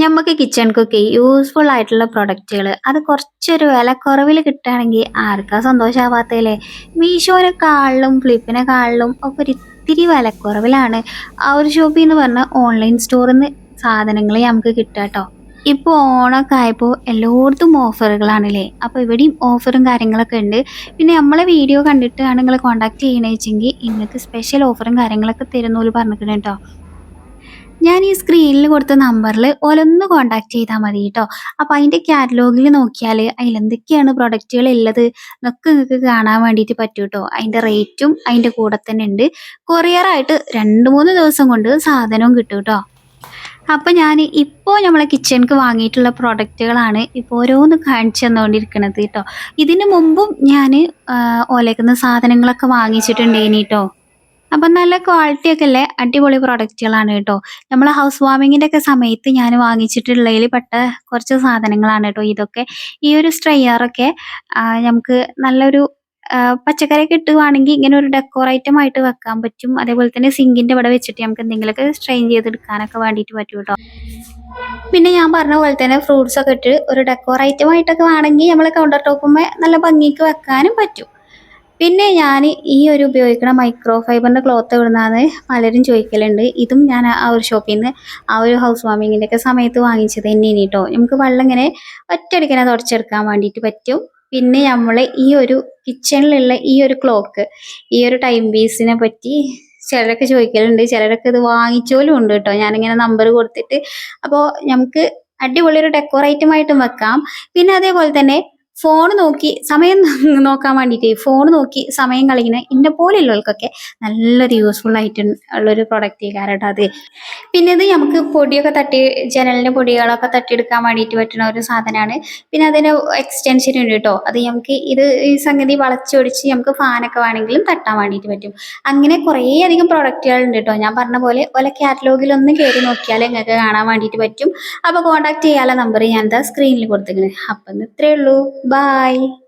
ഞമ്മക്ക് cook useful ആയിട്ടുള്ള പ്രൊഡക്റ്റുകൾ അത് കുറച്ചൊരു വില കുറവിൽ കിട്ടുകയാണെങ്കിൽ ആർക്കാ സന്തോഷമാവാത്തല്ലേ മീഷോനെക്കാളിലും ഫ്ലിപ്പിനെക്കാളിലും ഒക്കെ ഒരു ഇത്തിരി വിലക്കുറവിലാണ് ആ ഒരു ഷോപ്പിൽ നിന്ന് പറഞ്ഞാൽ ഓൺലൈൻ സ്റ്റോറിൽ നിന്ന് സാധനങ്ങൾ നമുക്ക് കിട്ടുക കേട്ടോ ഇപ്പോൾ ഓണമൊക്കെ ആയപ്പോൾ എല്ലായിടത്തും ഓഫറുകളാണല്ലേ? അപ്പോൾ ഇവിടെയും ഓഫറും കാര്യങ്ങളൊക്കെ ഉണ്ട്. പിന്നെ നമ്മളെ വീഡിയോ കണ്ടിട്ടാണ് നിങ്ങൾ കോൺടാക്ട് ചെയ്യണേ വെച്ചെങ്കിൽ ഇന്നത്തെ സ്പെഷ്യൽ ഓഫറും കാര്യങ്ങളൊക്കെ തരുന്നു പറഞ്ഞിട്ടുണ്ട് കേട്ടോ ഞാൻ ഈ സ്ക്രീനിൽ കൊടുത്ത നമ്പറിൽ ഓലൊന്ന് കോൺടാക്ട് ചെയ്താൽ മതി കേട്ടോ അപ്പോൾ അതിന്റെ കാറ്റലോഗിൽ നോക്കിയാൽ അതിലെന്തൊക്കെയാണ് പ്രൊഡക്റ്റുകൾ ഉള്ളത് എന്നൊക്കെ നിങ്ങൾക്ക് കാണാൻ വേണ്ടിയിട്ട് പറ്റും കേട്ടോ അതിന്റെ റേറ്റും അതിന്റെ കൂടെ തന്നെ ഉണ്ട് കൊറിയറായിട്ട് രണ്ട് മൂന്ന് ദിവസം കൊണ്ട് സാധനവും കിട്ടും കേട്ടോ അപ്പോൾ ഞാൻ ഇപ്പോൾ നമ്മളെ കിച്ചണിക്ക് വാങ്ങിയിട്ടുള്ള പ്രൊഡക്റ്റുകളാണ് ഇപ്പോൾ ഓരോന്ന് കാണിച്ചു തന്നുകൊണ്ടിരിക്കുന്നത് കേട്ടോ ഇതിന് മുമ്പും ഞാൻ ഓലേക്കുന്ന സാധനങ്ങളൊക്കെ വാങ്ങിച്ചിട്ടുണ്ടേനി കേട്ടോ അപ്പം നല്ല ക്വാളിറ്റി ഒക്കെ അല്ലേ അടിപൊളി പ്രൊഡക്റ്റുകളാണ് കേട്ടോ. നമ്മൾ ഹൗസ് വാമിങ്ങിന്റെ ഒക്കെ സമയത്ത് ഞാൻ വാങ്ങിച്ചിട്ടുള്ളതിൽ പെട്ട കുറച്ച് സാധനങ്ങളാണ് കേട്ടോ. ഇതൊക്കെ ഈ ഒരു സ്ട്രെയറൊക്കെ നമുക്ക് നല്ലൊരു പച്ചക്കറി ഇട്ടുവാണെങ്കിൽ ഇങ്ങനെ ഒരു ഡെക്കോർ ഐറ്റം ആയിട്ട് വെക്കാൻ പറ്റും. അതേപോലെ തന്നെ സിങ്കിന്റെ ഇവിടെ വെച്ചിട്ട് നമുക്ക് എന്തെങ്കിലുമൊക്കെ സ്ട്രെയിൻ ചെയ്തെടുക്കാനൊക്കെ വേണ്ടിയിട്ട് പറ്റും കേട്ടോ. പിന്നെ ഞാൻ പറഞ്ഞ പോലെ തന്നെ ഫ്രൂട്ട്സ് ഒക്കെ ഇട്ട് ഒരു ഡെക്കോർ ഐറ്റം ആയിട്ടൊക്കെ വേണമെങ്കിൽ നമ്മൾ കൗണ്ടർ ടോപ്പുമ്പോൾ നല്ല ഭംഗിക്ക് വെക്കാനും പറ്റും. പിന്നെ ഞാൻ ഈ ഒരു ഉപയോഗിക്കുന്ന മൈക്രോ ഫൈബറിന്റെ ക്ലോത്ത് എവിടുന്നാന്ന് പലരും ചോദിക്കലുണ്ട്. ഇതും ഞാൻ ആ ഒരു ഷോപ്പിൽ നിന്ന് ആ ഒരു ഹൗസ് വാമിങ്ങിന്റെ ഒക്കെ സമയത്ത് വാങ്ങിച്ചത് തന്നെയാണ് കേട്ടോ നമുക്ക് വെള്ളം ഇങ്ങനെ ഒറ്റയടിക്കനെ തുടച്ചെടുക്കാൻ വേണ്ടിയിട്ട് പറ്റും. പിന്നെ നമ്മൾ ഈ ഒരു കിച്ചണിലുള്ള ഈ ഒരു ക്ലോക്ക് ഈ ഒരു ടൈം പീസിനെ പറ്റി ചിലരൊക്കെ ചോദിക്കലുണ്ട്. ചിലരൊക്കെ ഇത് വാങ്ങിച്ചോലും ഉണ്ട് കേട്ടോ ഞാനിങ്ങനെ നമ്പർ കൊടുത്തിട്ട്. അപ്പോൾ നമുക്ക് അടിപൊളി ഒരു ആയിട്ടും വെക്കാം. പിന്നെ അതേപോലെ തന്നെ ഫോൺ നോക്കി സമയം നോക്കാൻ വേണ്ടിയിട്ട് ഫോൺ നോക്കി സമയം കളിക്കുന്ന ഇന്നെ പോലെയുള്ളവർക്കൊക്കെ നല്ലൊരു യൂസ്ഫുൾ ആയിട്ട് ഉള്ളൊരു പ്രൊഡക്റ്റ് കാരട്ടോ അത്. പിന്നെ ഇത് നമുക്ക് പൊടിയൊക്കെ തട്ടി ജനലിന്റെ പൊടികളൊക്കെ തട്ടിയെടുക്കാൻ വേണ്ടിയിട്ട് പറ്റുന്ന ഒരു സാധനമാണ്. പിന്നെ അതിന് എക്സ്റ്റൻഷൻ ഉണ്ട് കേട്ടോ അത് നമുക്ക് ഇത് ഈ സംഗതി വളച്ചൊടിച്ച് നമുക്ക് ഫാനൊക്കെ വേണമെങ്കിലും തട്ടാൻ വേണ്ടിയിട്ട് പറ്റും. അങ്ങനെ കുറേ അധികം പ്രൊഡക്റ്റുകൾ ഉണ്ട് കേട്ടോ ഞാൻ പറഞ്ഞ പോലെ ഓല കാറ്റലോഗിൽ ഒന്ന് കയറി നോക്കിയാൽ നിങ്ങൾക്ക് കാണാൻ വേണ്ടിയിട്ട് പറ്റും. അപ്പോൾ കോൺടാക്ട് ചെയ്യാനുള്ള നമ്പർ ഞാൻ എന്താ സ്ക്രീനിൽ കൊടുത്തിരിക്കുന്നത് അപ്പം ഇത്രയേ ഉള്ളൂ. Bye.